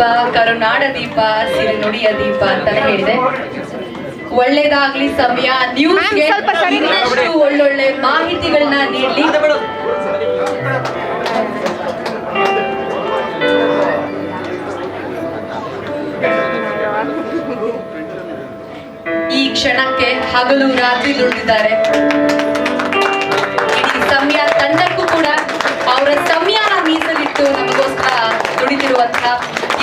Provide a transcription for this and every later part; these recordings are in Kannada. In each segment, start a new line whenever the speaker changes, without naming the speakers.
ದೀಪ ಕರುನಾಡ ದೀಪ ಸಿರಿನುಡಿಯ ದೀಪ ಅಂತ ಹೇಳಿದೆ. ಒಳ್ಳೇದಾಗ್ಲಿ ಸಮಯ ನ್ಯೂಸ್ಗೆ ಇನ್ನಷ್ಟು ಒಳ್ಳೊಳ್ಳೆ ಮಾಹಿತಿಗಳನ್ನ ನೀಡಲಿ. ಈ ಕ್ಷಣಕ್ಕೆ ಹಗಲು ರಾತ್ರಿ ದುಡಿದಿದ್ದಾರೆ. ಇಡೀ ಸಮಯ ತಂಡಕ್ಕೂ ಕೂಡ ಅವರ ಸಮಯನ ಮೀಸಲಿಟ್ಟು ನಮಗೋಸ್ಕರ ದುಡಿದಿರುವಂತಹ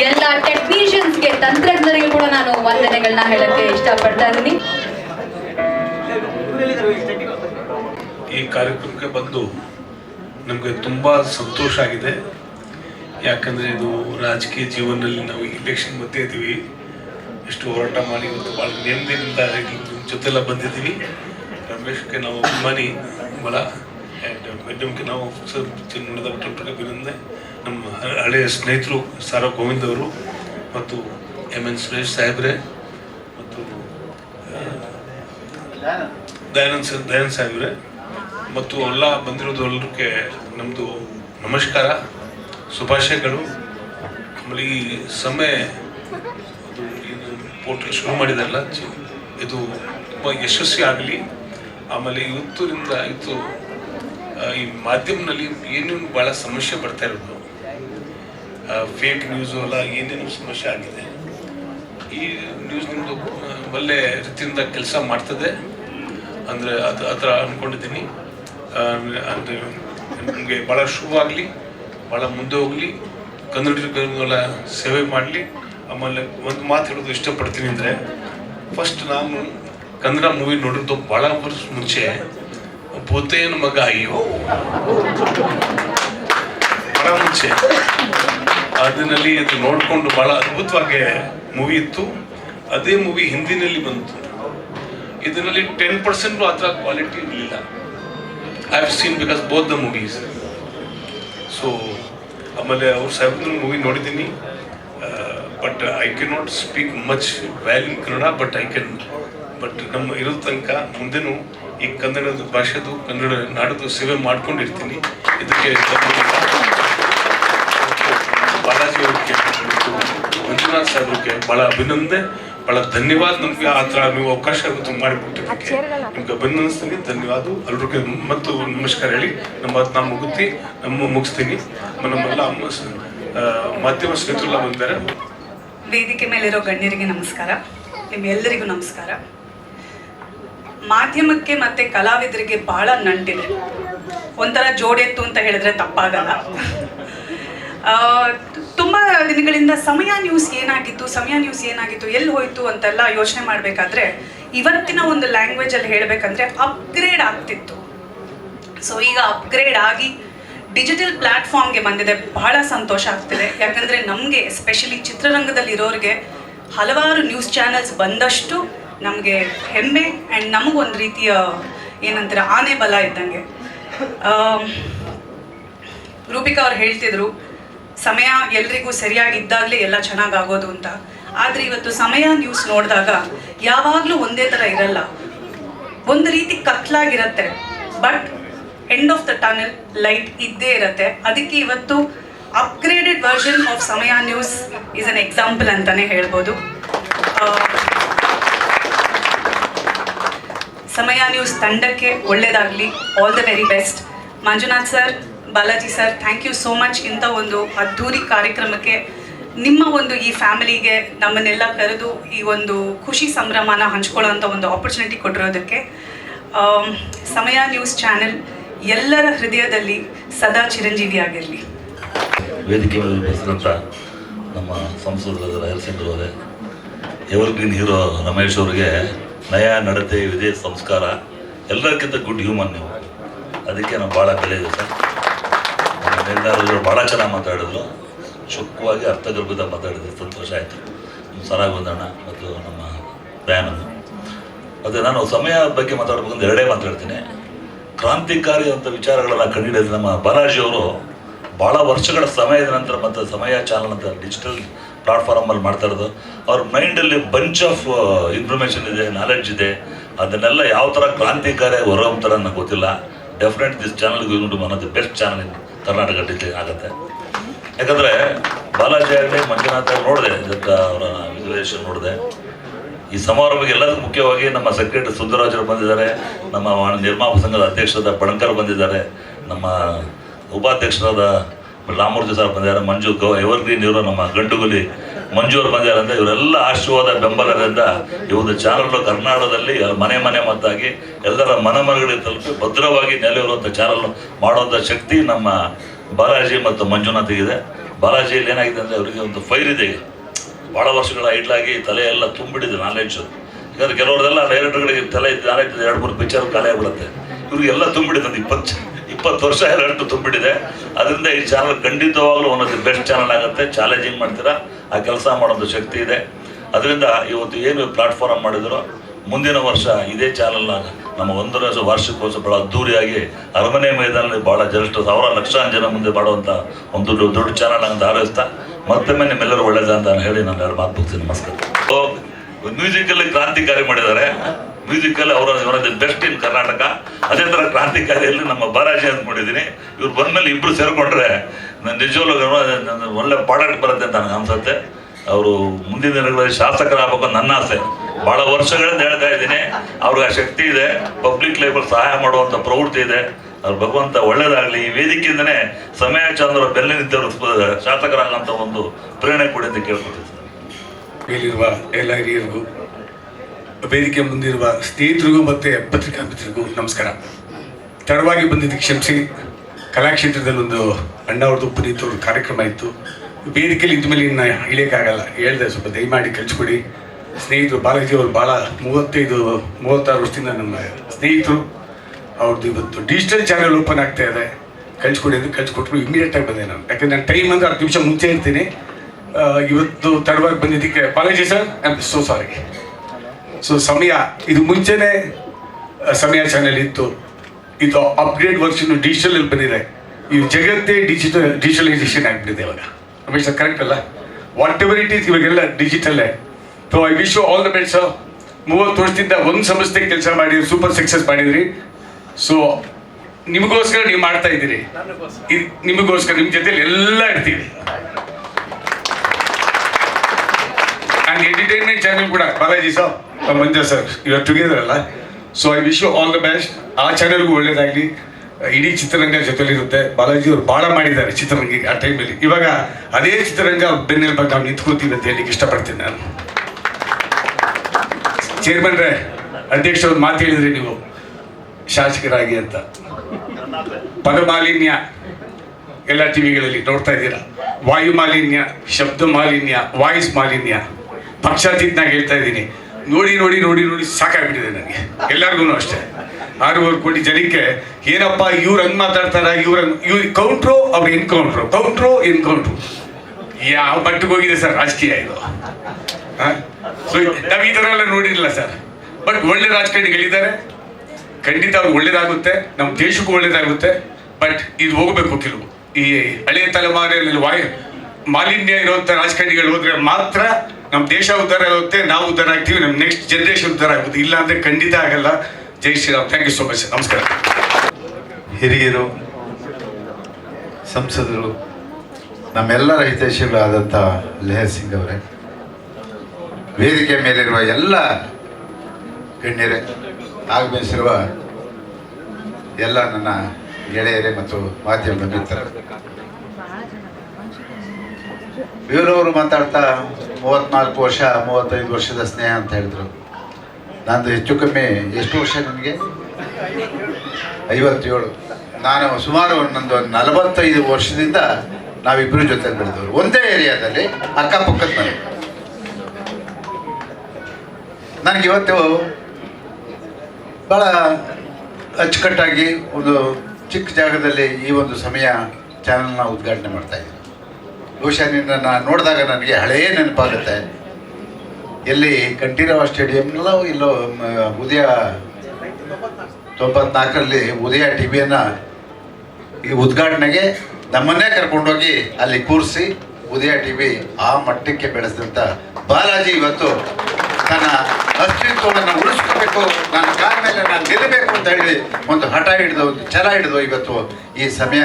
ಎಲ್ಲ ಟೆಕ್ನಿಷಿಯನ್ಸ್ಗೆ ತಂತ್ರಜ್ಞರಿಗೆ ಕೂಡ ನಾನು ವಂದನೆಗಳನ್ನ ಹೇಳಕ್ಕೆ ಇಷ್ಟಪಡ್ತಾ ಇದ್ದೀನಿ.
ಈ ಕಾರ್ಯಕ್ರಮಕ್ಕೆ ಬಂದು ನಮಗೆ ತುಂಬ ಸಂತೋಷ ಆಗಿದೆ. ಯಾಕಂದರೆ ಇದು ರಾಜಕೀಯ ಜೀವನದಲ್ಲಿ ನಾವು ಇಲೆಕ್ಷನ್ ಮಧ್ಯೆ ಇದ್ದೀವಿ. ಎಷ್ಟು ಹೋರಾಟ ಮಾಡಿ ಮತ್ತು ಭಾಳ ನೆಮ್ಮದಿಯಿಂದ ನಿಮ್ಮ ಜೊತೆಲ್ಲ ಬಂದಿದ್ದೀವಿ. ರಮೇಶ್ಗೆ ನಾವು ಅಭಿಮಾನಿ ಬಲ ಆ್ಯಂಡ್ ನಾವು ಸರ್ ಚಿನ್ನದ ಭಟ್ರಿಗೆ ಅಭಿನಂದನೆ. ನಮ್ಮ ಹಳೆಯ ಸ್ನೇಹಿತರು ಸಾರ ಗೋವಿಂದ್ ಅವರು ಮತ್ತು ಎಂ ಎನ್ ಸುರೇಶ್ ಸಾಹೇಬ್ರೆ ಮತ್ತು ದಯಾನಂದ್ ದಯಾನಂದ್ ಸಾಹೇಬ್ರೆ ಮತ್ತು ಎಲ್ಲ ಬಂದಿರೋದು ಎಲ್ಲರಿಗೆ ನಮ್ಮದು ನಮಸ್ಕಾರ ಶುಭಾಶಯಗಳು. ಆಮೇಲೆ ಈ ಸಮಯ ಅದು ಇದು ಪೋರ್ಟಲ್ ಶುರು ಮಾಡಿದಾರಲ್ಲ ಇದು ತುಂಬ ಯಶಸ್ವಿ ಆಗಲಿ. ಆಮೇಲೆ ಇವತ್ತಿನಿಂದ ಇವತ್ತು ಆ, ಈ ಮಾಧ್ಯಮದಲ್ಲಿ ಏನೇನು ಭಾಳ ಸಮಸ್ಯೆ ಬರ್ತಾ ಇರೋದು ಫೇಕ್ ನ್ಯೂಸ್ ಎಲ್ಲ ಏನೇನು ಸಮಸ್ಯೆ ಆಗಿದೆ. ಈ ನ್ಯೂಸ್ ನಿಮ್ಮದು ಒಳ್ಳೆ ರೀತಿಯಿಂದ ಕೆಲಸ ಮಾಡ್ತದೆ. ಅಂದರೆ ಅದು, ಆ ಥರ ಅಂದ್ಕೊಂಡಿದ್ದೀನಿ ಅಂದರೆ ನಿಮಗೆ ಭಾಳ ಶುಭ ಆಗಲಿ ಭಾಳ ಮುಂದೆ ಹೋಗಲಿ ಕನ್ನಡಿಗರಿಗೆಲ್ಲ ಸೇವೆ ಮಾಡಲಿ. ಆಮೇಲೆ ಒಂದು ಮಾತು ಹೇಳೋದು ಇಷ್ಟಪಡ್ತೀನಿ ಅಂದರೆ ಫಸ್ಟ್ ನಾನು ಕನ್ನಡ ಮೂವಿ ನೋಡಿದ್ದು ಭಾಳ ವರ್ಷ ಮುಂಚೆ ಭೂತೇನ ಮಗ ಅಯ್ಯೋ. ಭಾಳ ಮುಂಚೆ. ಅದರಲ್ಲಿ ಅದು ನೋಡಿಕೊಂಡು ಭಾಳ ಅದ್ಭುತವಾಗಿ ಮೂವಿ ಇತ್ತು. ಅದೇ ಮೂವಿ ಹಿಂದಿನಲ್ಲಿ ಬಂತು. ಇದರಲ್ಲಿ ಟೆನ್ ಪರ್ಸೆಂಟ್ ಥರ ಕ್ವಾಲಿಟಿ ಇರಲಿಲ್ಲ. I have seen because both the movies so ಆಮೇಲೆ ಅವ್ರ ಸಾಹೇಬ್ರ ಮೂವಿ ನೋಡಿದ್ದೀನಿ. But I can not speak much well in Kannada but I can but ನಮ್ಮ ಇರೋ ತನಕ ಮುಂದೆನೂ ಈ ಕನ್ನಡದ ಭಾಷೆದು, ಕನ್ನಡ ನಾಡದು ಸೇವೆ ಮಾಡ್ಕೊಂಡಿರ್ತೀನಿ. ಇದಕ್ಕೆ ಮಂಜುನಾಥ್ ಬಹಳ ಭಾಳ ಅಭಿನಂದನೆ ಭಾಳ ಧನ್ಯವಾದ ನಮಗೆ ಆ ತರ ನೀವು ಅವಕಾಶ ಮಾಡಿಕೊಟ್ಟಿದ್ದಕ್ಕೆ. ನಿಮ್ಗೆ ಅಭಿನಂದಿಸ್ತೀನಿ ಧನ್ಯವಾದ ಎಲ್ರಿಗೂ ಮತ್ತು ನಮಸ್ಕಾರ ಹೇಳಿ. ನಮ್ಮ ನಾ ನಾನು ಮುಗಿಸ್ತಿ ನಮ್ಮ ಮುಗಿಸ್ತೀನಿ. ನಮ್ಮೆಲ್ಲ ಮಾಧ್ಯಮ ಸ್ನೇಹಿತರೆಲ್ಲ ಬಂದಿದ್ದಾರೆ.
ವೇದಿಕೆ ಮೇಲಿರೋ ಗಣ್ಯರಿಗೆ ನಮಸ್ಕಾರ. ನಿಮ್ಮೆಲ್ಲರಿಗೂ ನಮಸ್ಕಾರ. ಮಾಧ್ಯಮಕ್ಕೆ ಮತ್ತೆ ಕಲಾವಿದರಿಗೆ ಬಹಳ ನಂಟಿದೆ. ಒಂಥರ ಜೋಡೆತ್ತು ಅಂತ ಹೇಳಿದ್ರೆ ತಪ್ಪಾಗಲ್ಲ. ಆ, ತುಂಬಾ ದಿನಗಳಿಂದ ಸಮಯ ನ್ಯೂಸ್ ಏನಾಗಿತ್ತು, ಸಮಯ ನ್ಯೂಸ್ ಏನಾಗಿತ್ತು, ಎಲ್ಲಿ ಹೋಯ್ತು ಅಂತೆಲ್ಲ ಯೋಚನೆ ಮಾಡಬೇಕಾದ್ರೆ, ಇವತ್ತಿನ ಒಂದು ಲ್ಯಾಂಗ್ವೇಜ್ ಅಲ್ಲಿ ಹೇಳ್ಬೇಕಂದ್ರೆ ಅಪ್ಗ್ರೇಡ್ ಆಗ್ತಿತ್ತು. ಸೊ ಈಗ ಅಪ್ಗ್ರೇಡ್ ಆಗಿ ಡಿಜಿಟಲ್ ಪ್ಲ್ಯಾಟ್ಫಾರ್ಮ್ಗೆ ಬಂದಿದೆ. ಬಹಳ ಸಂತೋಷ ಆಗ್ತಿದೆ. ಯಾಕಂದರೆ ನಮಗೆ ಎಸ್ಪೆಷಲಿ ಚಿತ್ರರಂಗದಲ್ಲಿ ಇರೋರಿಗೆ, ಹಲವಾರು ನ್ಯೂಸ್ ಚಾನೆಲ್ಸ್ ಬಂದಷ್ಟು ನಮಗೆ ಹೆಮ್ಮೆ ಆ್ಯಂಡ್ ನಮಗೊಂದು ರೀತಿಯ ಏನಂತಾರೆ ಆನೆ ಬಲ ಇದ್ದಂಗೆ. ರೂಪಿಕಾ ಅವ್ರು ಹೇಳ್ತಿದ್ರು ಸಮಯ ಎಲ್ರಿಗೂ ಸರಿಯಾಗಿದ್ದಾಗಲೇ ಎಲ್ಲ ಚೆನ್ನಾಗಾಗೋದು ಅಂತ. ಆದರೆ ಇವತ್ತು ಸಮಯ ನ್ಯೂಸ್ ನೋಡಿದಾಗ ಯಾವಾಗಲೂ ಒಂದೇ ಥರ ಇರಲ್ಲ. ಒಂದು ರೀತಿ ಕತ್ಲಾಗಿರತ್ತೆ. But end of the tunnel light ಇದ್ದೇ ಇರತ್ತೆ. ಅದಕ್ಕೆ ಇವತ್ತು upgraded version of Samaya news is an example ಅಂತಾನೆ ಹೇಳ್ಬೋದು. ಸಮಯ ನ್ಯೂಸ್ ತಂಡಕ್ಕೆ ಒಳ್ಳೇದಾಗಲಿ. All the very best Manjunath sir Balaji sir thank you so much ಇಂಥ ಒಂದು ಅದ್ಧೂರಿ ಕಾರ್ಯಕ್ರಮಕ್ಕೆ ನಿಮ್ಮ ಒಂದು ಈ ಫ್ಯಾಮಿಲಿಗೆ ನಮ್ಮನ್ನೆಲ್ಲ ಕರೆದು ಈ ಒಂದು ಖುಷಿ ಸಂಭ್ರಮನ ಹಂಚ್ಕೊಳ್ಳೋಂಥ ಒಂದು ಆಪರ್ಚುನಿಟಿ ಕೊಟ್ಟಿರೋದಕ್ಕೆ ಸಮಯ ನ್ಯೂಸ್ ಚಾನೆಲ್ ಎಲ್ಲರ ಹೃದಯದಲ್ಲಿ ಸದಾ ಚಿರಂಜೀವಿಯಾಗಿರಲಿ
ವೇದಿಕೆ ಮೇಲೆ ನಮ್ಮ ಸಂಸದರಾದ ಅವರೇ ಎವರ್ಗ್ರೀನ್ ಹೀರೋ ರಮೇಶ್ ಅವರಿಗೆ ನಯ ನಡತೆ ವಿಧೇಯ ಸಂಸ್ಕಾರ ಎಲ್ಲರಿಗಿಂತ ಗುಡ್ ಹ್ಯೂಮನ್ ನೀವು. ಅದಕ್ಕೆ ನಾವು ಭಾಳ ಬೆಲೆ ಇದೆ ಸರ್. ಮೇಲ್ದಾರರು ಭಾಳ ಚೆನ್ನಾಗಿ ಮಾತಾಡಿದ್ರು. ಚುಕ್ಕವಾಗಿ ಅರ್ಥಗರ್ಭದ ಮಾತಾಡಿದ್ರು. ಸಂತೋಷ ಆಯಿತು. ನಮ್ಮ ಬಂದೋಣ ಮತ್ತು ನಮ್ಮ ಬ್ಯಾನನ್ನು ಮತ್ತು ನಾನು ಸಮಯ ಬಗ್ಗೆ ಮಾತಾಡ್ಬೇಕಂದ್ರೆ ಎರಡೇ ಮಾತಾಡ್ತೀನಿ ಕ್ರಾಂತಿಕಾರಿ ಅಂತ ವಿಚಾರಗಳನ್ನು ಕಂಡುಹಿಡಿದ ನಮ್ಮ ಬಾಲಾಜಿ ಅವರು ಭಾಳ ವರ್ಷಗಳ ಸಮಯದ ನಂತರ ಮತ್ತು ಸಮಯ ಚಾನಲ್ ಅಂತ ಡಿಜಿಟಲ್ ಪ್ಲಾಟ್ಫಾರ್ಮಲ್ಲಿ ಮಾಡ್ತಾ ಇರೋದು. ಅವ್ರ ಮೈಂಡಲ್ಲಿ ಬಂಚ್ ಆಫ್ ಇನ್ಫಾರ್ಮೇಷನ್ ಇದೆ ನಾಲೆಡ್ಜ್ ಇದೆ. ಅದನ್ನೆಲ್ಲ ಯಾವ ಥರ ಕ್ರಾಂತಿಕಾರಿ ಹೊರಹೊಮ್ತಾರೆ ಅನ್ನೋ ಗೊತ್ತಿಲ್ಲ. Definite this channel one of the best channel in Karnataka district ಆಗುತ್ತೆ. ಯಾಕಂದರೆ ಬಾಲಾಜಿ ಆಗಲಿ ಮಂಜುನಾಥ ನೋಡಿದೆ, ಇದಕ್ಕೆ ಅವರ ವಿಗ್ರಹೇಶನ್ ನೋಡಿದೆ. ಈ ಸಮಾರಂಭಕ್ಕೆ ಎಲ್ಲದಕ್ಕೂ ಮುಖ್ಯವಾಗಿ ನಮ್ಮ ಸೆಕ್ರೆಟರಿ ಸುಂದರರಾಜರು ಬಂದಿದ್ದಾರೆ, ನಮ್ಮ ನಿರ್ಮಾಪ ಸಂಘದ ಅಧ್ಯಕ್ಷರಾದ ಬಣಕರ್ ಬಂದಿದ್ದಾರೆ, ನಮ್ಮ ಉಪಾಧ್ಯಕ್ಷರಾದ ರಾಮೂರ್ತಿ ಸರ್ ಬಂದಿದ್ದಾರೆ, ಮಂಜು ಗೌ ಎವರ್ಗ್ರೀನ್ ಇವರು ನಮ್ಮ ಗಂಡುಗುಲಿ ಮಂಜು ಅವರು ಬಂದಿದ್ದಾರೆ ಇವರೆಲ್ಲ ಆಶೀರ್ವಾದ, ಬೆಂಬಲದಿಂದ ಒಂದು ಚಾನಲ್ ಕರ್ನಾಟಕದಲ್ಲಿ ಮನೆ ಮನೆ ಮತ್ತಾಗಿ ಎಲ್ಲರ ಮನಮನಗಳಿಗೆ ತಲುಪಿ ಭದ್ರವಾಗಿ ನೆಲೆಯಿರುವಂಥ ಚಾನಲ್ ಮಾಡುವಂಥ ಶಕ್ತಿ ನಮ್ಮ ಬಾಲಾಜಿ ಮತ್ತು ಮಂಜುನಾಥಿಗಿದೆ ಬಾಲಾಜಿಯಲ್ಲಿ ಏನಾಗಿದೆ ಅಂದರೆ ಅವರಿಗೆ ಒಂದು ಫೈರ್ ಇದೆ. ಭಾಳ ವರ್ಷಗಳ ಐಡ್ಲಾಗಿ ತಲೆ ಎಲ್ಲ ತುಂಬಿಡಿದೆ ನಾಲೆಡ್ಜು ಯಾಕಂದ್ರೆ ಕೆಲವ್ರದೆಲ್ಲ ಡೈರೆಕ್ಟರ್ಗಳಿಗೆ ತಲೆ ನಾಲೆಡ್ಜ್ ಎರಡು ಮೂರು ಪಿಕ್ಚರ್ ಖಾಲಿ ಆಗ್ಬಿಡುತ್ತೆ. ಇವ್ರಿಗೆಲ್ಲ ತುಂಬಿಡಿದೆ ಇಪ್ಪತ್ತು ಇಪ್ಪತ್ತು ವರ್ಷ ಎರಡು ತುಂಬಿಟ್ಟಿದೆ. ಅದರಿಂದ ಈ ಚಾನಲ್ ಖಂಡಿತವಾಗ್ಲೂ ಒಂದು ಬೆಸ್ಟ್ ಚಾನಲ್ ಆಗುತ್ತೆ. ಚಾಲೆಂಜಿಂಗ್ ಮಾಡ್ತೀರಾ? ಆ ಕೆಲಸ ಮಾಡೋದು ಶಕ್ತಿ ಇದೆ. ಅದರಿಂದ ಇವತ್ತು ಏನು ಪ್ಲಾಟ್ಫಾರ್ಮ್ ಮಾಡಿದ್ರು, ಮುಂದಿನ ವರ್ಷ ಇದೇ ಚಾನಲ್ನ ನಮ್ಮ ಒಂದು ವರ್ಷ ವಾರ್ಷಿಕೋತ್ಸವ ಭಾಳ ಅದ್ದೂರಿಯಾಗಿ ಅರಮನೆ ಮೈದಾನದಲ್ಲಿ ಭಾಳ ಜನಷ್ಟು ಸಾವಿರ ಲಕ್ಷಾಂತರ ಜನ ಮುಂದೆ ಮಾಡುವಂಥ ಒಂದು ದೊಡ್ಡ ಚಾನಲ್ ಅಂತ ಆರೈಸ್ತಾ ಮತ್ತೊಮ್ಮೆ ನಿಮ್ಮೆಲ್ಲರೂ ಒಳ್ಳೇದ ಅಂತ ಹೇಳಿ ನಾನು ಎರಡು ಮಾತು ಮುಗಿಸ್ತೀನಿ. ನಮಸ್ಕಾರ. ಮ್ಯೂಸಿಕಲ್ಲಿ ಕ್ರಾಂತಿಕಾರಿ ಮಾಡಿದ್ದಾರೆ. ಮ್ಯೂಸಿಕಲ್ಲಿ ಅವರ ಬೆಸ್ಟ್ ಇನ್ ಕರ್ನಾಟಕ ಅದೇ ಥರ ಕ್ರಾಂತಿಕಾರಿಯಲ್ಲಿ ನಮ್ಮ ಬಾರಾಜಿ ಅಂದ್ಕೊಂಡಿದ್ದೀನಿ ಇವ್ರು ಬಂದ್ಮೇಲೆ ಇಬ್ಬರು ಸೇರ್ಕೊಂಡ್ರೆ ನಾನು ನಿಜವಾಗ್ಲೂ ಒಳ್ಳೆ ಪ್ರಾಡಕ್ಟ್ ಬರುತ್ತೆ ಅಂತ ನನಗೆ ಅನ್ಸುತ್ತೆ. ಅವರು ಮುಂದಿನ ದಿನಗಳಲ್ಲಿ ಶಾಸಕರಾಗಬೇಕು ನನ್ನ ಆಸೆ. ಬಹಳ ವರ್ಷಗಳಿಂದ ಹೇಳ್ತಾ ಇದ್ದೀನಿ. ಅವ್ರಿಗೆ ಆ ಶಕ್ತಿ ಇದೆ. ಪಬ್ಲಿಕ್ ಲೇಬಲ್ ಸಹಾಯ ಮಾಡುವಂಥ ಪ್ರವೃತ್ತಿ ಇದೆ. ಅವ್ರ ಭಗವಂತ ಒಳ್ಳೇದಾಗಲಿ. ಈ ವೇದಿಕೆಯಿಂದನೇ ಸಮಯ ಚಂದ್ರ ನಿಂತವರು ಶಾಸಕರಾಗಂತ ಒಂದು ಪ್ರೇರಣೆ ಕೊಡಿ ಅಂತ ಕೇಳ್ಕೊಳ್ತೀನಿ ಸರ್.
ಮೇಲಿರುವ ಎಲ್ಲ ಹಿರಿಯರಿಗೂ ವೇದಿಕೆ ಮುಂದಿರುವ ಸ್ನೇಹಿತರಿಗೂ ಮತ್ತು ಪತ್ರಿಕಾ ಮಿತ್ರರಿಗೂ ನಮಸ್ಕಾರ. ತಡವಾಗಿ ಬಂದಿದ್ದಕ್ಕೆ ಕ್ಷಮಿಸಿ. ಕಲಾಕ್ಷೇತ್ರದಲ್ಲಿ ಒಂದು ಅಣ್ಣ ಅವ್ರದ್ದು ಪುನೀತ್ ಅವ್ರದ್ದು ಕಾರ್ಯಕ್ರಮ ಇತ್ತು. ವೇದಿಕೆಯಲ್ಲಿ ಇದ್ದ ಮೇಲೆ ಇನ್ನು ಇಳಿಯೋಕ್ಕಾಗಲ್ಲ. ಹೇಳ್ದೆ ಸ್ವಲ್ಪ ದಯಮಾಡಿ ಕಳಿಸ್ಕೊಡಿ. ಸ್ನೇಹಿತರು ಬಾಲಾಜಿ ಅವರು ಭಾಳ ಮೂವತ್ತೈದು, ಮೂವತ್ತಾರು ವರ್ಷದಿಂದ ನಮ್ಮ ಸ್ನೇಹಿತರು. ಅವ್ರದ್ದು ಇವತ್ತು ಡಿಜಿಟಲ್ ಚಾನೆಲ್ ಓಪನ್ ಆಗ್ತಾ ಇದೆ. ಕಳಿಸ್ಕೊಡಿ ಅಂತ ಕಳಿಸ್ಕೊಟ್ರು. ಇಮಿಡಿಯೇಟಾಗಿ ಬಂದೆ ನಾನು. ಯಾಕಂದರೆ ನಾನು ಟೈಮ್ ಅಂದ್ರೆ ಹತ್ತು ನಿಮಿಷ ಮುಂಚೆ ಇರ್ತೀನಿ. ಇವತ್ತು ತಡವಾಗಿ ಬಂದಿದ್ದಕ್ಕೆ Balaji sir I am so sorry so Samaya ಇದು ಮುಂಚೆನೇ ಸಮಯ ಚಾನೆಲ್ ಇತ್ತು. ಇದು ಅಪ್ಗ್ರೇಡ್ ವರ್ಷನ್ ಡಿಜಿಟಲ್ ಬಂದಿದೆ. ಈ ಜಗತ್ತೇ ಡಿಜಿಟಲ್ ಡಿಜಿಟಲೈಸೇಷನ್ ಆಗಿಬಿಟ್ಟಿದೆ ಇವಾಗ. ರಮೇಶ್ ಸರ್ ಕರೆಕ್ಟ್ ಅಲ್ಲ? ವಾಟ್ ಎವರ್ ಇಟ್ ಈಸ್ ಇವಾಗೆಲ್ಲ ಡಿಜಿಟಲ್ಲೇ so I wish all the best sir ಮೂವತ್ತು ವರ್ಷದಿಂದ ಒಂದು ಸಂಸ್ಥೆ ಕೆಲಸ ಮಾಡಿದ್ರಿ ಸೂಪರ್ ಸಕ್ಸಸ್ ಮಾಡಿದ್ರಿ. ಸೊ ನಿಮಗೋಸ್ಕರ ನೀವು ಮಾಡ್ತಾ ಇದ್ದೀರಿ. ಇದ್- ನಿಮಗೋಸ್ಕರ ನಿಮ್ಮ ಜೊತೆಲಿ ಎಲ್ಲ ಇರ್ತೀವಿ. ಆ್ಯಂಡ್ ಎಂಟರ್ಟೈನ್ಮೆಂಟ್ ಚಾನೆಲ್ ಕೂಡ ಬಾಲಾಜಿ ಸರ್ ಮಂಜಾ ಸರ್, ಇವಾಗ ಟುಗೆದರ್ ಅಲ್ಲ? So I wish you all the best ಆ ಚಾನೆಲ್ಗೂ ಒಳ್ಳೇದಾಗಲಿ. ಇಡೀ ಚಿತ್ರರಂಗ ಜೊತೆಲಿರುತ್ತೆ. ಬಾಲಾಜಿ ಅವರು ಭಾಳ ಮಾಡಿದ್ದಾರೆ ಚಿತ್ರರಂಗಿಗೆ ಆ ಟೈಮಲ್ಲಿ ಇವಾಗ ಅದೇ ಚಿತ್ರರಂಗ ಬೆನ್ನೆಲುಬಾಗಿ ನಾವು ನಿಂತ್ಕೊಳ್ತೀನಿ ಅಂತ ಹೇಳಲಿಕ್ಕೆ ಇಷ್ಟಪಡ್ತೀನಿ ನಾನು. ಚೇರ್ಮನ್ರೇ ಅಧ್ಯಕ್ಷರು ಮಾತು ಹೇಳಿದ್ರಿ ನೀವು. ಶಾಸಕರಾಗಿ ಅಂತ. ಪದಮಾಲಿನ್ಯ. ಎಲ್ಲ ಟಿವಿಗಳಲ್ಲಿ ನೋಡ್ತಾ ಇದ್ದೀರಾ? ವಾಯು ಮಾಲಿನ್ಯ ಶಬ್ದ ಮಾಲಿನ್ಯ ವಾಯ್ಸ್ ಮಾಲಿನ್ಯ. ಪಕ್ಷಾತೀತನಾಗಿ ಹೇಳ್ತಾ ಇದ್ದೀನಿ. ನೋಡಿ ನೋಡಿ ನೋಡಿ ನೋಡಿ ಸಾಕಾಗ್ಬಿಟ್ಟಿದೆ ನನಗೆ. ಎಲ್ಲರಿಗೂ ಅಷ್ಟೇ. ಆರೂವರೆ ಕೋಟಿ ಜನಕ್ಕೆ ಏನಪ್ಪ ಇವ್ರು ಹಂಗ್ ಮಾತಾಡ್ತಾರ? ಇವ್ರ ಇವ್ರ ಕೌಂಟ್ರು ಅವ್ರು ಎನ್ಕೌಂಟ್ರು ಕೌಂಟ್ರು ಎನ್ಕೌಂಟ್ರು ಯಾವ ಮಟ್ಟಿಗೆ ಹೋಗಿದೆ ಸರ್, ರಾಜಕೀಯ ಇದು. ಸೊ ನಾವು ಈ ಥರ ಎಲ್ಲ ನೋಡಿರಲಿಲ್ಲ ಸರ್. ಬಟ್ ಒಳ್ಳೆ ರಾಜಕಾರಣಿಗಳಿದ್ದಾರೆ. ಖಂಡಿತ ಅವ್ರು ಒಳ್ಳೇದಾಗುತ್ತೆ. ನಮ್ಮ ದೇಶಕ್ಕೂ ಒಳ್ಳೇದಾಗುತ್ತೆ. ಬಟ್ ಇದು ಹೋಗಬೇಕು ಕೆಲವು. ಈ ಹಳೆಯ ತಲೆಮಾರಿನಲ್ಲಿ ವಾಯು ಮಾಲಿನ್ಯ ಇರುವಂಥ ರಾಜಕಾರಣಿಗಳು ಹೋದ್ರೆ ಮಾತ್ರ ನಮ್ಮ ದೇಶ ಉದ್ಧಾರ ಆಗುತ್ತೆ ನಾವು ಉದ್ಧಾರ ಆಗ್ತೀವಿ ನಮ್ಮ ನೆಕ್ಸ್ಟ್ ಜನರೇಷನ್ ಉದ್ಧಾರ ಆಗುತ್ತೆ ಇಲ್ಲ ಅಂದರೆ ಖಂಡಿತ ಆಗಲ್ಲ. Jai Shriram. Thank you so much ನಮಸ್ಕಾರ.
ಹಿರಿಯರು ಸಂಸದರು ನಮ್ಮೆಲ್ಲರ ಹಿತೈಷಿಗಳಾದಂಥ ಲೆಹರ್ ಸಿಂಗ್ ಅವರೇ ವೇದಿಕೆ ಮೇಲಿರುವ ಎಲ್ಲ ಗಣ್ಯರೇ ಆಗಮಿಸಿರುವ ಎಲ್ಲ ನನ್ನ ಗೆಳೆಯರೇ ಮತ್ತು ಮಾಧ್ಯಮ ಮಿತ್ರರು. ಇವರವರು ಮಾತಾಡ್ತಾ ಮೂವತ್ನಾಲ್ಕು ವರ್ಷ, ಮೂವತ್ತೈದು ವರ್ಷದ ಸ್ನೇಹ ಅಂತ ಹೇಳಿದ್ರು. ನಂದು ಹೆಚ್ಚು ಕಮ್ಮಿ ಎಷ್ಟು ವರ್ಷ ನಿಮಗೆ? ಐವತ್ತೇಳು. ನಾನು ಸುಮಾರು ಒಂದೊಂದು ನಲವತ್ತೈದು ವರ್ಷದಿಂದ ನಾವಿಬ್ಬರು ಜೊತೆ ಬೆಳೆದವರು. ಒಂದೇ ಏರಿಯಾದಲ್ಲಿ ಅಕ್ಕಪಕ್ಕದ ಮನೆ. ನನಗಿವತ್ತು ಭಾಳ ಅಚ್ಚುಕಟ್ಟಾಗಿ ಒಂದು ಚಿಕ್ಕ ಜಾಗದಲ್ಲಿ ಈ ಒಂದು ಸಮಯ ಚಾನಲ್ನ ಉದ್ಘಾಟನೆ ಮಾಡ್ತಾ ಇದ್ದೀನಿ ನಿನ್ನ ನಾನು ನೋಡಿದಾಗ ನನಗೆ ಹಳೆಯ ನೆನಪಾಗುತ್ತೆ. ಎಲ್ಲಿ ಕಂಠೀರವ ಸ್ಟೇಡಿಯಂನಲ್ಲೋ ಇಲ್ಲೋ ಉದಯ ತೊಂಬತ್ನಾಲ್ಕರಲ್ಲಿ ಉದಯ ಟಿ ವಿಯನ್ನು ಈ ಉದ್ಘಾಟನೆಗೆ ನಮ್ಮನ್ನೇ ಕರ್ಕೊಂಡೋಗಿ ಅಲ್ಲಿ ಕೂರಿಸಿ ಉದಯ ಟಿ ವಿ ಆ ಮಟ್ಟಕ್ಕೆ ಬೆಳೆಸಿದಂಥ ಬಾಲಾಜಿ ಇವತ್ತು ತನ್ನ ಅಸ್ತಿತ್ವವನ್ನು ಉಳಿಸ್ಕೋಬೇಕು, ನನ್ನ ಕಾಲ ಮೇಲೆ ನಾನು ನಿಲ್ಲಬೇಕು ಅಂತ ಹೇಳಿ ಒಂದು ಹಠ ಹಿಡಿದು, ಒಂದು ಛಲ ಹಿಡಿದು ಇವತ್ತು ಈ ಸಮಯ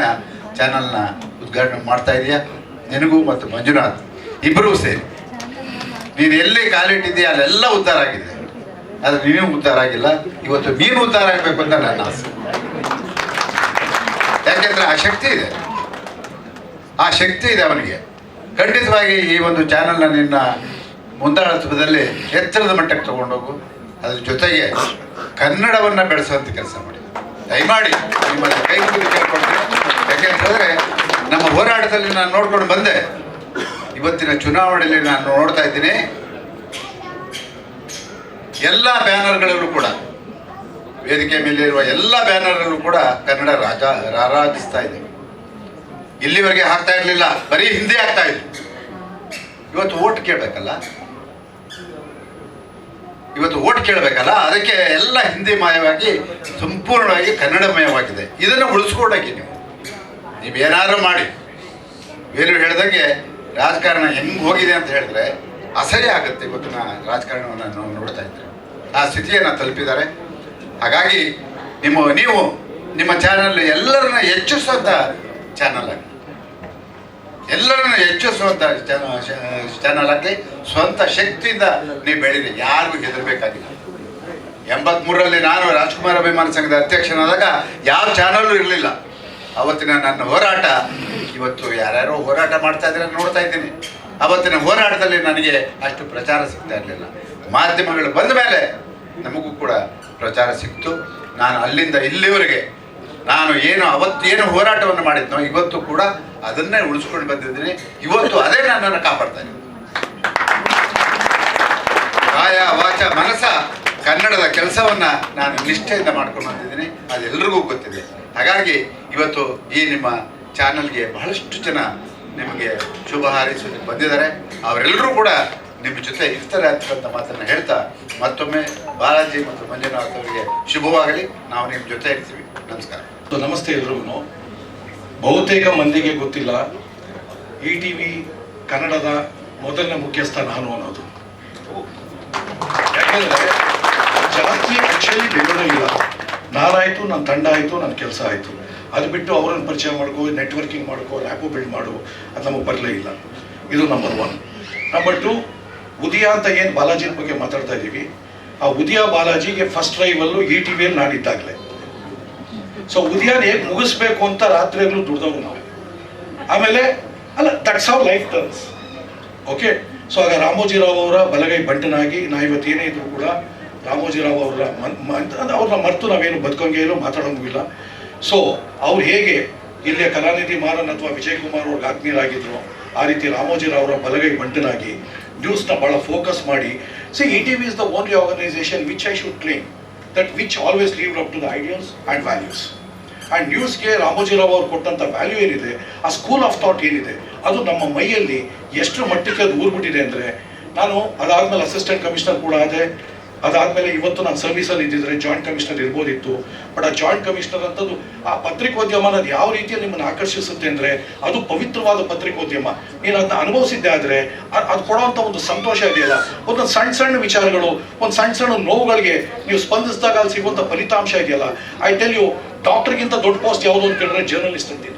ಚಾನಲ್ನ ಉದ್ಘಾಟನೆ ಮಾಡ್ತಾ ಇದೆಯಾ. ನಿನಗೂ ಮತ್ತು ಮಂಜುನಾಥ್ ಇಬ್ಬರೂ ಸೇರಿ. ನೀನು ಎಲ್ಲಿ ಕಾಲಿಟ್ಟಿದ್ದೀಯ ಅಲ್ಲೆಲ್ಲ ಉದ್ಧಾರ ಆಗಿದೆ. ಆದರೆ ನೀನು ಉದ್ಧಾರ ಆಗಿಲ್ಲ. ಇವತ್ತು ನೀನು ಉದ್ಧಾರ ಆಗಬೇಕು ಅಂತ ನನ್ನ ಆಸೆ. ಯಾಕೆಂದ್ರೆ ಆ ಶಕ್ತಿ ಇದೆ. ಆ ಶಕ್ತಿ ಇದೆ ಅವನಿಗೆ. ಖಂಡಿತವಾಗಿ ಈ ಒಂದು ಚಾನಲ್ನ ನಿನ್ನ ಮುಂದಾಳತ್ವದಲ್ಲಿ ಎತ್ತರದ ಮಟ್ಟಕ್ಕೆ ತಗೊಂಡೋಗು. ಅದ್ರ ಜೊತೆಗೆ ಕನ್ನಡವನ್ನು ಬೆಳೆಸುವಂಥ ಕೆಲಸ ಮಾಡಿ. ದಯಮಾಡಿ ನಿಮ್ಮ ಕೈ ಕೇಳ್ಕೊಂಡು ಯಾಕೆಂತಂದರೆ ನಮ್ಮ ಹೋರಾಟದಲ್ಲಿ ನಾನು ನೋಡ್ಕೊಂಡು ಬಂದೆ. ಇವತ್ತಿನ ಚುನಾವಣೆಯಲ್ಲಿ ನಾನು ನೋಡ್ತಾ ಇದ್ದೀನಿ. ಎಲ್ಲ ಬ್ಯಾನರ್ಗಳಲ್ಲೂ ಕೂಡ, ವೇದಿಕೆ ಮೇಲೆ ಇರುವ ಎಲ್ಲ ಬ್ಯಾನರ್ಗಳಲ್ಲೂ ಕೂಡ ಕನ್ನಡ ರಾಜ, ರಾರಾಜಿಸ್ತಾ ಇದೆ. ಇಲ್ಲಿವರೆಗೆ ಹಾಕ್ತಾ ಇರಲಿಲ್ಲ, ಬರೀ ಹಿಂದಿ ಆಗ್ತಾ ಇದ್ರು ಇವತ್ತು ಓಟ್ ಕೇಳಬೇಕಲ್ಲ? ಇವತ್ತು ಓಟ್ ಕೇಳಬೇಕಲ್ಲ? ಅದಕ್ಕೆ ಎಲ್ಲ ಹಿಂದಿ ಮಯವಾಗಿ, ಸಂಪೂರ್ಣವಾಗಿ ಕನ್ನಡಮಯವಾಗಿದೆ. ಇದನ್ನು ಉಳಿಸ್ಕೊಡಕ್ಕೆ ನೀವು. ನೀವೇನಾದ್ರೂ ಮಾಡಿ. ಬೇರೆ ಹೇಳ್ದಂಗೆ ರಾಜಕಾರಣ ಹೆಂಗ್ ಹೋಗಿದೆ ಅಂತ ಹೇಳಿದ್ರೆ ಅಸಹ್ಯ ಆಗುತ್ತೆ ಇವತ್ತಿನ ರಾಜಕಾರಣವನ್ನು ನಾವು ನೋಡ್ತಾ ಇದ್ರೆ. ಆ ಸ್ಥಿತಿಯನ್ನು ತಲುಪಿದ್ದಾರೆ. ಹಾಗಾಗಿ ನಿಮ್ಮ ನೀವು ನಿಮ್ಮ ಚಾನಲ್ ಎಲ್ಲರನ್ನ ಹೆಚ್ಚಿಸುವಂಥ ಚಾನಲ್ ಆಗಿ ಎಲ್ಲರನ್ನ ಹೆಚ್ಚಿಸುವಂಥ ಚಾನಲ್ ಆಗಿ ಸ್ವಂತ ಶಕ್ತಿಯಿಂದ ನೀವು ಬೆಳೀರಿ. ಯಾರಿಗೂ ಹೆದರಬೇಕಾಗಿಲ್ಲ. ಎಂಬತ್ಮೂರರಲ್ಲಿ ನಾನು ರಾಜ್ಕುಮಾರ್ ಅಭಿಮಾನ ಸಂಘದ ಅಧ್ಯಕ್ಷನಾದಾಗ ಯಾವ ಚಾನಲ್ಲು ಇರಲಿಲ್ಲ. ಅವತ್ತಿನ ನನ್ನ ಹೋರಾಟ, ಇವತ್ತು ಯಾರ್ಯಾರೋ ಹೋರಾಟ ಮಾಡ್ತಾ ಇದ್ರೆ ನೋಡ್ತಾ ಇದ್ದೀನಿ. ಅವತ್ತಿನ ಹೋರಾಟದಲ್ಲಿ ನನಗೆ ಅಷ್ಟು ಪ್ರಚಾರ ಸಿಗ್ತಾ ಇರಲಿಲ್ಲ. ಮಾಧ್ಯಮಗಳು ಬಂದ ಮೇಲೆ ನಮಗೂ ಕೂಡ ಪ್ರಚಾರ ಸಿಕ್ತು. ನಾನು ಅಲ್ಲಿಂದ ಇಲ್ಲಿವರೆಗೆ ನಾನು ಏನು ಅವತ್ತೇನು ಹೋರಾಟವನ್ನು ಮಾಡಿದ್ನೋ ಇವತ್ತು ಕೂಡ ಅದನ್ನೇ ಉಳಿಸ್ಕೊಂಡು ಬಂದಿದ್ದೀನಿ. ಇವತ್ತು ಅದೇ ನನ್ನನ್ನು ಕಾಪಾಡ್ತಾ ಇದ್ದೀನಿ. ಕಾಯ ವಾಚ ಮನಸ ಕನ್ನಡದ ಕೆಲಸವನ್ನು ನಾನು ನಿಷ್ಠೆಯಿಂದ ಮಾಡ್ಕೊಂಡು ಬಂದಿದ್ದೀನಿ. ಅದೆಲ್ಲರಿಗೂ ಗೊತ್ತಿದೆ. ಹಾಗಾಗಿ ಇವತ್ತು ಈ ನಿಮ್ಮ ಚಾನಲ್ಗೆ ಬಹಳಷ್ಟು ಜನ ನಿಮಗೆ ಶುಭ ಹಾರೈಸೋದಕ್ಕೆ ಬಂದಿದ್ದಾರೆ. ಅವರೆಲ್ಲರೂ ಕೂಡ ನಿಮ್ಮ ಜೊತೆ ಇರ್ತಾರೆ ಅಂತಕ್ಕಂಥ ಮಾತನ್ನು ಹೇಳ್ತಾ ಮತ್ತೊಮ್ಮೆ ಬಾಲಾಜಿ ಮತ್ತು ಮಂಜುನಾಥ್ ಅವರಿಗೆ ಶುಭವಾಗಲಿ. ನಾವು ನಿಮ್ಮ ಜೊತೆ ಇರ್ತೀವಿ. ನಮಸ್ಕಾರ.
ನಮಸ್ತೆ ಎಲ್ರಿಗೂ ಬಹುತೇಕ ಮಂದಿಗೆ ಗೊತ್ತಿಲ್ಲ, ಇ ಟಿ ವಿ ಕನ್ನಡದ ಮೊದಲನೇ ಮುಖ್ಯಸ್ಥ ನಾನು ಅನ್ನೋದು. ಯಾಕೆಂದರೆ ಜಾಸ್ತಿ ಆಕ್ಚುಲಿ ಬೆಂಗಳೂರಿಲ್ಲ ನಾನಾಯ್ತು ನನ್ನ ತಂಡ ಆಯಿತು ನನ್ನ ಕೆಲಸ ಆಯಿತು. ಅದು ಬಿಟ್ಟು ಅವರನ್ನು ಪರಿಚಯ ಮಾಡ್ಕೋ ನೆಟ್ವರ್ಕಿಂಗ್ ಮಾಡ್ಕೋ ಆ್ಯಪು ಬಿಲ್ಡ್ ಮಾಡು, ಅದು ನಮಗೆ ಬರಲೇ ಇಲ್ಲ. ಇದು number one number two Udaya ಅಂತ ಏನು ಬಾಲಾಜಿ ಬಗ್ಗೆ ಮಾತಾಡ್ತಾ ಇದ್ದೀವಿ ಆ ಉದಯ ಬಾಲಾಜಿಗೆ ಫಸ್ಟ್ ಡ್ರೈವಲ್ಲು ಈ ಟಿ ವಿಯಲ್ಲಿ ನಾನಿದ್ದಾಗಲೇ. ಸೊ ಉದಯನ ಹೇಗೆ ಮುಗಿಸ್ಬೇಕು ಅಂತ ರಾತ್ರಿಯಲ್ಲೂ ದುಡ್ದವ್ರು ನಾವು. ಆಮೇಲೆ, ಅಲ್ಲ that's how life turns okay so ಆಗ ರಾಮೋಜಿರಾವ್ ಅವರ ಬಲಗೈ ಬಂಟನಾಗಿ ನಾ ಏನೇ ಇದ್ರು ಕೂಡ ರಾಮೋಜಿರಾವ್ ಅವ್ರ ಮನ್ ಅವ್ರನ್ನ ಮರೆತು ನಾವೇನು ಬದುಕಂಗೆ ಇಲ್ಲ, ಮಾತಾಡೋಂಗೂ ಇಲ್ಲ. ಸೊ ಅವ್ರು ಹೇಗೆ ಇಲ್ಲಿಯ ಕಲಾನಿಧಿ ಮಾರನ್ ಅಥವಾ ವಿಜಯ್ ಕುಮಾರ್ ಅವ್ರಿಗೆ ಆತ್ಮೀಯರಾಗಿದ್ರು ಆ ರೀತಿ ರಾಮೋಜಿರಾವ್ ಅವರ ಬಲಗೈ ಬಂಟನಾಗಿ ನ್ಯೂಸ್ನ ಭಾಳ ಫೋಕಸ್ ಮಾಡಿ. C E T V is the only organisation which I should claim that which always live up to the ideals and values and ನ್ಯೂಸ್ಗೆ ರಾಮೋಜಿರಾವ್ ಅವ್ರು ಕೊಟ್ಟಂಥ ವ್ಯಾಲ್ಯೂ ಏನಿದೆ, ಆ ಸ್ಕೂಲ್ ಆಫ್ ಥಾಟ್ ಏನಿದೆ, ಅದು ನಮ್ಮ ಮೈಯಲ್ಲಿ ಎಷ್ಟು ಮಟ್ಟಕ್ಕೆ ಅದು ಊರ್ಬಿಟ್ಟಿದೆ ಅಂದರೆ, ನಾನು ಅದಾದ್ಮೇಲೆ ಅಸಿಸ್ಟೆಂಟ್ ಕಮಿಷನರ್ ಕೂಡ ಆದೆ. ಅದಾದ್ಮೇಲೆ ಇವತ್ತು ನಾನು ಸರ್ವಿಸಲ್ಲಿ ಇದ್ದಿದ್ರೆ ಜಾಯಿಂಟ್ ಕಮಿಷನರ್ ಇರ್ಬೋದಿತ್ತು. ಬಟ್ ಆ ಜಾಯಿಂಟ್ ಕಮಿಷನರ್ ಅಂತದ್ದು ಆ ಪತ್ರಿಕೋದ್ಯಮ ಅನ್ನೋದು ಯಾವ ರೀತಿಯಲ್ಲಿ ನಿಮ್ಮನ್ನು ಆಕರ್ಷಿಸುತ್ತೆ ಅಂದರೆ ಅದು ಪವಿತ್ರವಾದ ಪತ್ರಿಕೋದ್ಯಮ. ನೀನು ಅದನ್ನ ಅನುಭವಿಸಿದ್ದೆ ಆದರೆ ಅದು ಕೊಡುವಂಥ ಒಂದು ಸಂತೋಷ ಇದೆಯಲ್ಲ. ಒಂದೊಂದು ಸಣ್ಣ ಸಣ್ಣ ವಿಚಾರಗಳು, ಒಂದು ಸಣ್ಣ ಸಣ್ಣ ನೋವುಗಳಿಗೆ ನೀವು ಸ್ಪಂದಿಸಿದಾಗ ಅಲ್ಲಿ ಸಿಗುವಂಥ ಫಲಿತಾಂಶ ಇದೆಯಲ್ಲ. ಐ ಟೆಲ್ ಯು ಡಾಕ್ಟರ್ಗಿಂತ ದೊಡ್ಡ ಪೋಸ್ಟ್ ಯಾವುದು ಅಂತ ಕೇಳಿದ್ರೆ ಜರ್ನಲಿಸ್ಟ್ ಅಂತೀನಿ.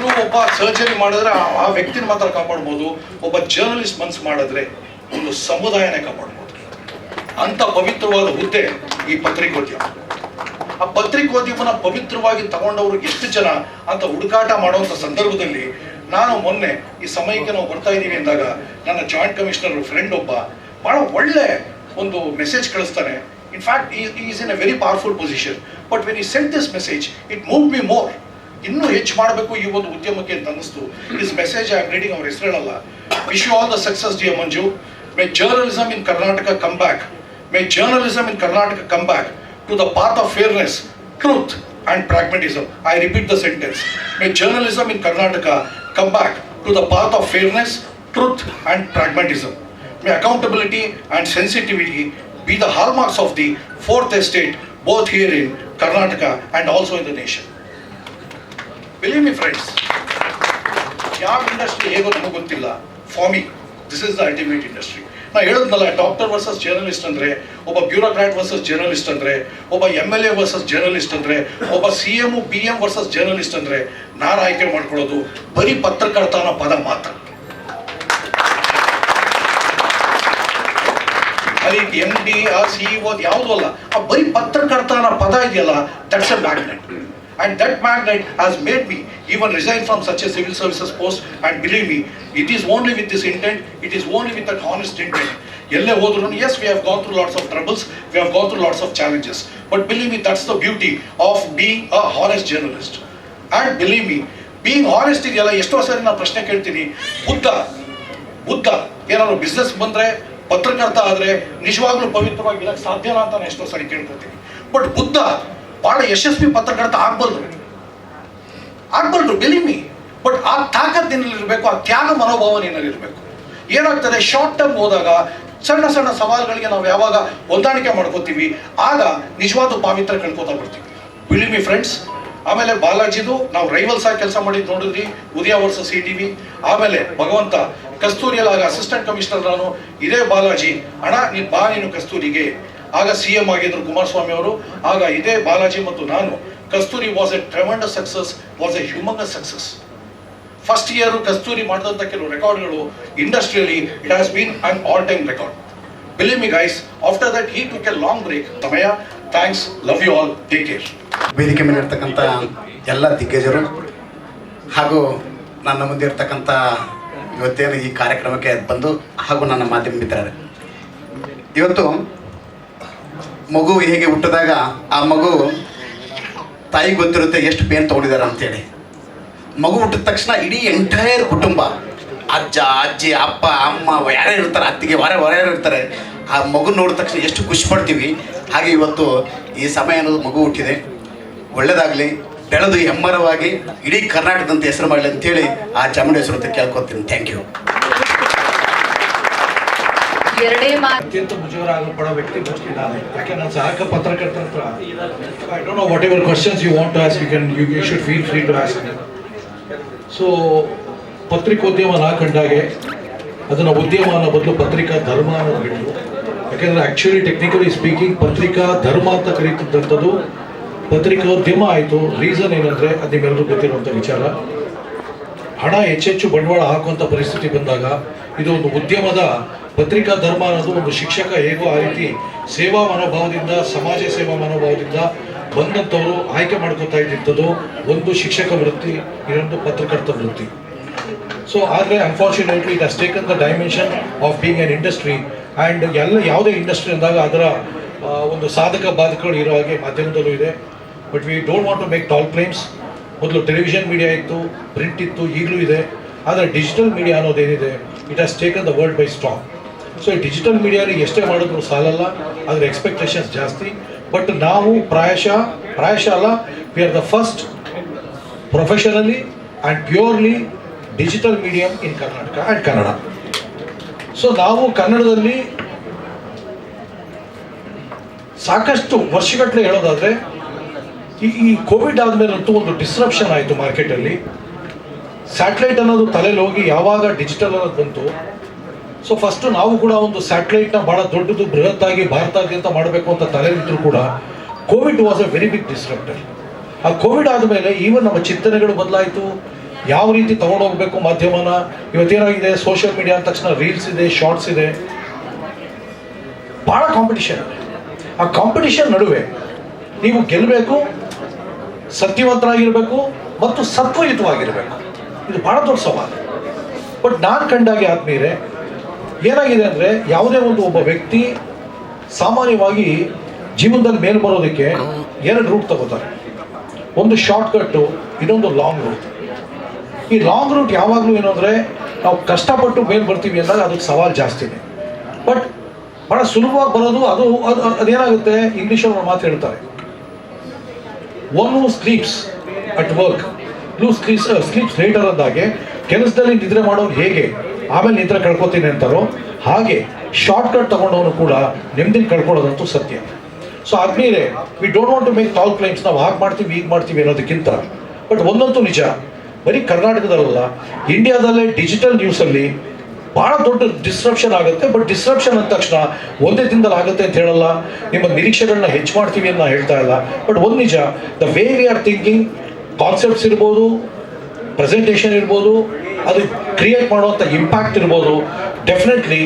ನಾನು ಒಬ್ಬ ಸರ್ಜರಿ ಮಾಡಿದ್ರೆ ಆ- ವ್ಯಕ್ತಿನ ಮಾತ್ರ ಕಾಪಾಡ್ಬೋದು, ಒಬ್ಬ ಜರ್ನಲಿಸ್ಟ್ ಮನ್ಸು ಮಾಡಿದ್ರೆ ಒಂದು ಸಮುದಾಯನೇ ಕಾಪಾಡ್ಬೋದು. ಅಂತ ಪವಿತ್ರವಾದ ಹುದ್ದೆ ಈ ಪತ್ರಿಕೋದ್ಯಮ. ಆ ಪತ್ರಿಕೋದ್ಯಮನ ಪವಿತ್ರವಾಗಿ ತಗೊಂಡವರು ಎಷ್ಟು ಜನ ಅಂತ ಹುಡುಕಾಟ ಮಾಡುವಂಥ ಸಂದರ್ಭದಲ್ಲಿ ನಾನು ಮೊನ್ನೆ ಈ ಸಮಯಕ್ಕೆ ನಾವು ಬರ್ತಾ ಇದ್ದೀವಿ ಅಂದಾಗ ನನ್ನ ಜಾಯಿಂಟ್ ಕಮಿಷನರ್ ಫ್ರೆಂಡ್ ಒಬ್ಬ ಬಹಳ ಒಳ್ಳೆ ಒಂದು ಮೆಸೇಜ್ ಕಳಿಸ್ತಾನೆ. In fact is in a very powerful position but when he sent this message it move me more ಇನ್ನೂ ಹೆಚ್ಚು ಮಾಡಬೇಕು ಈ ಒಂದು ಉದ್ಯಮಕ್ಕೆ ಅಂತ ಅನ್ನಿಸ್ತು. Is message I am reading ಅವ್ರ ಹೆಸರೇಳಲ್ಲ wish all the success D Manju. May journalism in Karnataka come back may journalism in Karnataka come back to the path of fairness truth and pragmatism I repeat the sentence may journalism in Karnataka come back to the path of fairness truth and pragmatism may accountability and sensitivity be the hallmarks of the fourth estate both here in Karnataka and also in the nation Believe me friends ಯಾವ ಇಂಡಸ್ಟ್ರಿ ಹೇಗೋ ನಮಗೆ ಗೊತ್ತಿಲ್ಲ. Me this is the ultimate industry
ನಾ ಹೇಳಿದ್ನಲ್ಲ ಡಾಕ್ಟರ್ ವರ್ಸಸ್ ಜರ್ನಲಿಸ್ಟ್ ಅಂದ್ರೆ, ಒಬ್ಬ ಬ್ಯೂರೋಕ್ರಾಟ್ ವರ್ಸಸ್ ಜರ್ನಲಿಸ್ಟ್ ಅಂದ್ರೆ, ಒಬ್ಬ M L A versus journalist ಅಂದ್ರೆ, ಒಬ್ಬ C M B M versus journalist ಅಂದ್ರೆ, ನಾನು ಆಯ್ಕೆ ಮಾಡ್ಕೊಳ್ಳೋದು ಬರೀ ಪತ್ರಕರ್ತ ಅನ್ನೋ ಪದ ಮಾತ್ರ. ಅಲ್ಲಿ ಎಂ ಡಿ ಆ ಸಿ ಯಾವುದೂ ಅಲ್ಲ. ಆ ಬರೀ ಪತ್ರಕರ್ತ ಅನ್ನೋ ಪದ ಇದೆಯಲ್ಲ that's a magnet and that magnet has made me even resign from such a civil services post and believe me it is only with this intent it is only with that honest intent ಎಲ್ಲೇ ಹೋದ್ರು as we have gone through lots of troubles we have gone through lots of challenges but believe me that's the beauty of being a honest journalist and believe me being honest ಇದೆಯಲ್ಲ, ಎಷ್ಟೋ ಸರಿ ನಾನು ಪ್ರಶ್ನೆ ಕೇಳ್ತೀನಿ. ಬುದ್ಧ ಬುದ್ಧ, ಏನಾದ್ರು ಬಿಸ್ನೆಸ್ ಬಂದರೆ, ಪತ್ರಕರ್ತ ಆದರೆ ನಿಜವಾಗ್ಲೂ ಪವಿತ್ರವಾಗಿ ಇರೋಕ್ಕೆ ಸಾಧ್ಯನಾ ಅಂತ ನಾನು ಎಷ್ಟೋ ಸಾರಿ ಕೇಳ್ಕೊತೀನಿ ಬಟ್ ಬುದ್ಧ ಬಹಳ ಯಶಸ್ವಿ ಪತ್ರಕರ್ತ ಆಗ್ಬಲ್ರು ಆಗ್ಬಲ್ರು ಬಿಲೀವ್ ಮಿ ಬಟ್ ಆ ತಾಕತ್ ಇರಬೇಕು ಆ ತ್ಯಾಗ ಮನೋಭಾವ ನಿನ್ನಲ್ಲಿರ್ಬೇಕು ಏನಾಗ್ತದೆ? ಶಾರ್ಟ್ ಟರ್ಮ್ ಹೋದಾಗ ಸಣ್ಣ ಸಣ್ಣ ಸವಾಲುಗಳಿಗೆ ನಾವು ಯಾವಾಗ ಹೊಂದಾಣಿಕೆ ಮಾಡ್ಕೋತೀವಿ? ಆಗ ನಿಜವಾದ ಪಾವಿತ್ರ ಕಳ್ಕೊತಾ ಬಿಡ್ತೀವಿ ಬಿಲೀವ್ ಮಿ ಫ್ರೆಂಡ್ಸ್ ಆಮೇಲೆ ಬಾಲಾಜಿದು, ನಾವು ರೈವಲ್ಸ್ ಆಗಿ ಕೆಲಸ ಮಾಡಿದ್ದು ನೋಡಿದ್ರಿ, ಉದಯ ವರ್ಷ ಸಿ ಟಿ ವಿ ಆಮೇಲೆ ಭಗವಂತ ಕಸ್ತೂರಿಯಲ್ಲಾಗ ಅಸಿಸ್ಟೆಂಟ್ ಕಮಿಷನರ್ ನಾನು, ಇದೇ ಬಾಲಾಜಿ. ಅಣ್ಣ, ನೀನು ಬಾ ನೀನು ಕಸ್ತೂರಿಗೆ. ಆಗ ಸಿ ಎಂ ಆಗಿದ್ರು ಕುಮಾರಸ್ವಾಮಿ ಅವರು, ಆಗ ಇದೇ ಬಾಲಾಜಿ ಮತ್ತು ನಾನು, Kasturi was a tremendous success was a humongous success first year Kasturi ಮಾಡಿದಂಥ ಕೆಲವು ರೆಕಾರ್ಡ್ಗಳು ಇಂಡಸ್ಟ್ರಿಯಲಿ it has been an all time record believe me guys after that he took a long break Samaya thanks love you all take care
ವೇದಿಕೆ ಮೇಲೆ ಇರ್ತಕ್ಕಂಥ ಎಲ್ಲ ದಿಗ್ಗಜರು ಹಾಗೂ ನನ್ನ ಮುಂದೆ ಇರ್ತಕ್ಕಂಥ ಇವತ್ತೇನು ಈ ಕಾರ್ಯಕ್ರಮಕ್ಕೆ ಬಂದು ಹಾಗೂ ನನ್ನ ಮಾಧ್ಯಮ ಮಿತ್ರರೇ. ಇವತ್ತು ಮಗು ಹೇಗೆ ಹುಟ್ಟಿದಾಗ ಆ ಮಗು ತಾಯಿಗೆ ಗೊತ್ತಿರುತ್ತೆ ಎಷ್ಟು ಪೇನ್ ತೊಗೊಂಡಿದ್ದಾರೆ ಅಂತೇಳಿ. ಮಗು ಹುಟ್ಟಿದ ತಕ್ಷಣ ಇಡೀ ಎಂಟೈರ್ ಕುಟುಂಬ, ಅಜ್ಜ, ಅಜ್ಜಿ, ಅಪ್ಪ, ಅಮ್ಮ ಯಾರ್ಯಾರು ಇರ್ತಾರೆ, ಅತ್ತಿಗೆ ವಾರ ಯಾರು ಇರ್ತಾರೆ, ಆ ಮಗು ನೋಡಿದ ತಕ್ಷಣ ಎಷ್ಟು ಖುಷಿ ಪಡ್ತೀವಿ. ಹಾಗೆ ಇವತ್ತು ಈ ಸಮಯ ಅನ್ನೋದು ಮಗು ಹುಟ್ಟಿದೆ. ಒಳ್ಳೇದಾಗಲಿ, ಬೆಳೆದು ಹೆಮ್ಮರವಾಗಿ ಇಡೀ ಕರ್ನಾಟಕದಂತ ಹೆಸರು ಮಾಡಲಿ ಅಂತೇಳಿ ಆ ಚಾಮುಂಡೇಶ್ವರ ಅಂತ ಕೇಳ್ಕೊತೀನಿ. ಥ್ಯಾಂಕ್ ಯು
ಎರಡೇ
ಅತ್ಯಂತ ಮುಜುಗರ ಪಡೋ ವ್ಯಕ್ತಿ ಮೋಸ್ಟ್ಲಿ ನಾನು. ಯಾಕೆ ನಾನು ಸಹಾಯಕ ಪತ್ರಕರ್ತರ ಹತ್ರ I don't know whatever questions you want to ask you can you you should feel free to ask so ಪತ್ರಿಕೋದ್ಯಮ ನಾ ಕಂಡಾಗೆ, ಅದನ್ನು ಉದ್ಯಮ ಅನ್ನೋ ಬದಲು ಪತ್ರಿಕಾ ಧರ್ಮ ಅನ್ನೋದು ಬಿಟ್ಟು ಯಾಕೆಂದರೆ ಆ್ಯಕ್ಚುಲಿ ಟೆಕ್ನಿಕಲಿ ಸ್ಪೀಕಿಂಗ್ ಪತ್ರಿಕಾ ಧರ್ಮ ಅಂತ ಕರೀತಿದ್ದಂಥದ್ದು ಪತ್ರಿಕೋದ್ಯಮ ಆಯಿತು. ರೀಸನ್ ಏನಂದರೆ, ಅದು ನಿಮ್ಮೆಲ್ಲರೂ ಗೊತ್ತಿರುವಂಥ ವಿಚಾರ. ಹಣ ಹೆಚ್ಚೆಚ್ಚು ಬಂಡವಾಳ ಹಾಕುವಂಥ ಪರಿಸ್ಥಿತಿ ಬಂದಾಗ, ಇದು ಒಂದು ಉದ್ಯಮದ ಪತ್ರಿಕಾ ಧರ್ಮ ಅನ್ನೋದು ಒಂದು ಶಿಕ್ಷಕ ಹೇಗೋ ಆ ರೀತಿ ಸೇವಾ ಮನೋಭಾವದಿಂದ, ಸಮಾಜ ಸೇವಾ ಮನೋಭಾವದಿಂದ ಬಂದಂಥವರು ಆಯ್ಕೆ ಮಾಡ್ಕೋತಾ ಇದ್ದಿದ್ದದು ಒಂದು ಶಿಕ್ಷಕ ವೃತ್ತಿ, ಇನ್ನೊಂದು ಪತ್ರಕರ್ತ ವೃತ್ತಿ. ಸೊ ಆದರೆ unfortunately it has taken the dimension of being an industry and ಎಲ್ಲ ಯಾವುದೇ ಇಂಡಸ್ಟ್ರಿ ಅಂದಾಗ ಅದರ ಒಂದು ಸಾಧಕ ಬಾಧಕಗಳು ಇರೋ ಹಾಗೆ ಮಾಧ್ಯಮದಲ್ಲೂ ಇದೆ. But we don't want to make tall claims ಮೊದಲು ಟೆಲಿವಿಷನ್ ಮೀಡಿಯಾ ಇತ್ತು ಪ್ರಿಂಟ್ ಇತ್ತು, ಈಗಲೂ ಇದೆ. ಆದರೆ digital media ಅನ್ನೋದೇನಿದೆ it has taken the world by stock so ಈ ಡಿಜಿಟಲ್ ಮೀಡಿಯಾಲಿ ಎಷ್ಟೇ ಮಾಡಿದ್ರು ಸಾಲಲ್ಲ ಅದ್ರ ಎಕ್ಸ್ಪೆಕ್ಟೇಷನ್ಸ್ ಜಾಸ್ತಿ. ಬಟ್ ನಾವು ಪ್ರಾಯಶಃ ಪ್ರಾಯಶಃ ಅಲ್ಲ we are the first professionally and purely digital medium in Karnataka and Kannada so ನಾವು ಕನ್ನಡದಲ್ಲಿ ಸಾಕಷ್ಟು ವರ್ಷಗಟ್ಟಲೆ ಹೇಳೋದಾದರೆ, ಈ ಈ ಕೋವಿಡ್ ಆದಮೇಲಂತೂ ಒಂದು ಡಿಸ್ರಪ್ಷನ್ ಆಯಿತು ಮಾರ್ಕೆಟಲ್ಲಿ ಸ್ಯಾಟಲೈಟ್ ಅನ್ನೋದು ತಲೆಯಲ್ಲಿ ಹೋಗಿ ಯಾವಾಗ ಡಿಜಿಟಲ್ ಅನ್ನೋದು ಬಂತು ಸೊ ಫಸ್ಟ್ ನಾವು ಕೂಡ ಒಂದು ಸ್ಯಾಟಲೈಟ್ನ ಬಹಳ ದೊಡ್ಡದು, ಬೃಹತ್ತಾಗಿ ಭಾರತಾದ್ಯಂತ ಮಾಡಬೇಕು ಅಂತ ತಲೆಬಿಟ್ಟರು ಕೂಡ Covid was a very big disruptor ಆ ಕೋವಿಡ್ ಆದಮೇಲೆ ಈವನ್ ನಮ್ಮ ಚಿಂತನೆಗಳು ಬದಲಾಯಿತು. ಯಾವ ರೀತಿ ತಗೊಂಡೋಗ್ಬೇಕು ಮಾಧ್ಯಮನ? ಇವತ್ತೇನಾಗಿದೆ? ಸೋಷಿಯಲ್ ಮೀಡಿಯಾ ಅಂದ ತಕ್ಷಣ ರೀಲ್ಸ್ ಇದೆ ಶಾರ್ಟ್ಸ್ ಇದೆ. ಭಾಳ ಕಾಂಪಿಟಿಷನ್ ಆ ಕಾಂಪಿಟಿಷನ್ ನಡುವೆ ನೀವು ಗೆಲ್ಲಬೇಕು ಸತ್ಯವಂತರಾಗಿರಬೇಕು ಮತ್ತು ಸತ್ವಯುತವಾಗಿರಬೇಕು. ಇದು ಬಹಳ ದೊಡ್ಡ ಸವಾಲು. ಬಟ್ ನಾನು ಕಂಡಾಗೆ ಆದ್ಮೇಲೆ ಏನಾಗಿದೆ ಅಂದರೆ ಯಾವುದೇ ಒಂದು ಒಬ್ಬ ವ್ಯಕ್ತಿ ಸಾಮಾನ್ಯವಾಗಿ ಜೀವನದಲ್ಲಿ ಮೇಲೆ ಬರೋದಕ್ಕೆ ಎರಡು ರೂಟ್ ತಗೋತಾರೆ. ಒಂದು ಶಾರ್ಟ್ ಕಟ್ಟು ಇನ್ನೊಂದು ಲಾಂಗ್ ರೂಟ್ ಈ ಲಾಂಗ್ ರೂಟ್ ಯಾವಾಗಲೂ ಏನು ಅಂದರೆ ನಾವು ಕಷ್ಟಪಟ್ಟು ಮೇಲೆ ಬರ್ತೀವಿ ಅಂದಾಗ ಅದಕ್ಕೆ ಸವಾಲು ಜಾಸ್ತಿನೇ ಬಟ್ ಭಾಳ ಸುಲಭವಾಗಿ ಬರೋದು ಅದು ಅದು ಅದೇನಾಗುತ್ತೆ? ಇಂಗ್ಲೀಷಲ್ಲಿ ಮಾತು ಹೇಳ್ತಾರೆ. One who sleeps at work lose sleeps sleeps later ಅಂದಾಗೆ ಕೆಲಸದಲ್ಲಿ ನಿದ್ರೆ ಮಾಡೋರು ಹೇಗೆ? ಆಮೇಲೆ ನಿದ್ರೆ ಕಳ್ಕೊತೀನಿ ಅಂತಾರೋ, ಹಾಗೆ ಶಾರ್ಟ್ ಕಟ್ ತಗೊಂಡವನು ಕೂಡ ನೆಮ್ಮದಿ ಕಳ್ಕೊಳ್ಳೋದಂತೂ ಸತ್ಯ. So ಅಗ್ನಿರೇ we don't want to make tall claims ನಾವು ಹಾಗೆ ಮಾಡ್ತೀವಿ, ಹೀಗೆ ಮಾಡ್ತೀವಿ ಅನ್ನೋದಕ್ಕಿಂತ. ಬಟ್ ಒಂದಂತೂ ನಿಜ, ಬರೀ ಕರ್ನಾಟಕದಲ್ಲ ಇಂಡಿಯಾದಲ್ಲೇ ಡಿಜಿಟಲ್ ನ್ಯೂಸಲ್ಲಿ ಭಾಳ ದೊಡ್ಡ ಡಿಸ್ಟ್ರಪ್ಷನ್ ಆಗುತ್ತೆ. ಬಟ್ ಡಿಸ್ಟ್ರಪ್ಷನ್ ಅಂದ ತಕ್ಷಣ ಒಂದೇ ದಿನದಲ್ಲಿ ಆಗುತ್ತೆ ಅಂತ ಹೇಳಲ್ಲ. ನಿಮ್ಮ ನಿರೀಕ್ಷೆಗಳನ್ನ ಹೆಚ್ಚು ಮಾಡ್ತೀವಿ ಅಂತ ಹೇಳ್ತಾ ಇಲ್ಲ. ಬಟ್ ಒಂದು ನಿಜ the way we are thinking concepts ಇರ್ಬೋದು ಪ್ರೆಸೆಂಟೇಷನ್ ಇರ್ಬೋದು, ಅದು ಕ್ರಿಯೇಟ್ ಮಾಡುವಂಥ ಇಂಪ್ಯಾಕ್ಟ್ ಇರ್ಬೋದು. Definitely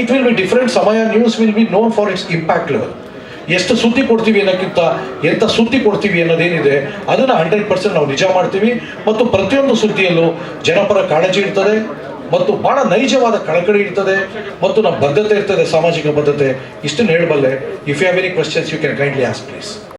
it will be different Samaya news will be known for its impact level ಎಷ್ಟು ಸುದ್ದಿ ಕೊಡ್ತೀವಿ ಅನ್ನೋಕ್ಕಿಂತ ಎಂಥ ಸುದ್ದಿ ಕೊಡ್ತೀವಿ ಅನ್ನೋದೇನಿದೆ, ಅದನ್ನು ಹಂಡ್ರೆಡ್ ಪರ್ಸೆಂಟ್ ನಾವು ನಿಜ ಮಾಡ್ತೀವಿ. ಮತ್ತು ಪ್ರತಿಯೊಂದು ಸುದ್ದಿಯಲ್ಲೂ ಜನಪರ ಕಾಳಜಿ ಇರ್ತದೆ, ಮತ್ತು ಬಹಳ ನೈಜವಾದ ಕಳಕಳಿ ಇರ್ತದೆ, ಮತ್ತು ನಮ್ಮ ಬದ್ಧತೆ ಇರ್ತದೆ, ಸಾಮಾಜಿಕ ಬದ್ಧತೆ. ಇಷ್ಟನ್ನು ಹೇಳಬಲ್ಲೆ if you have any questions you can kindly ask please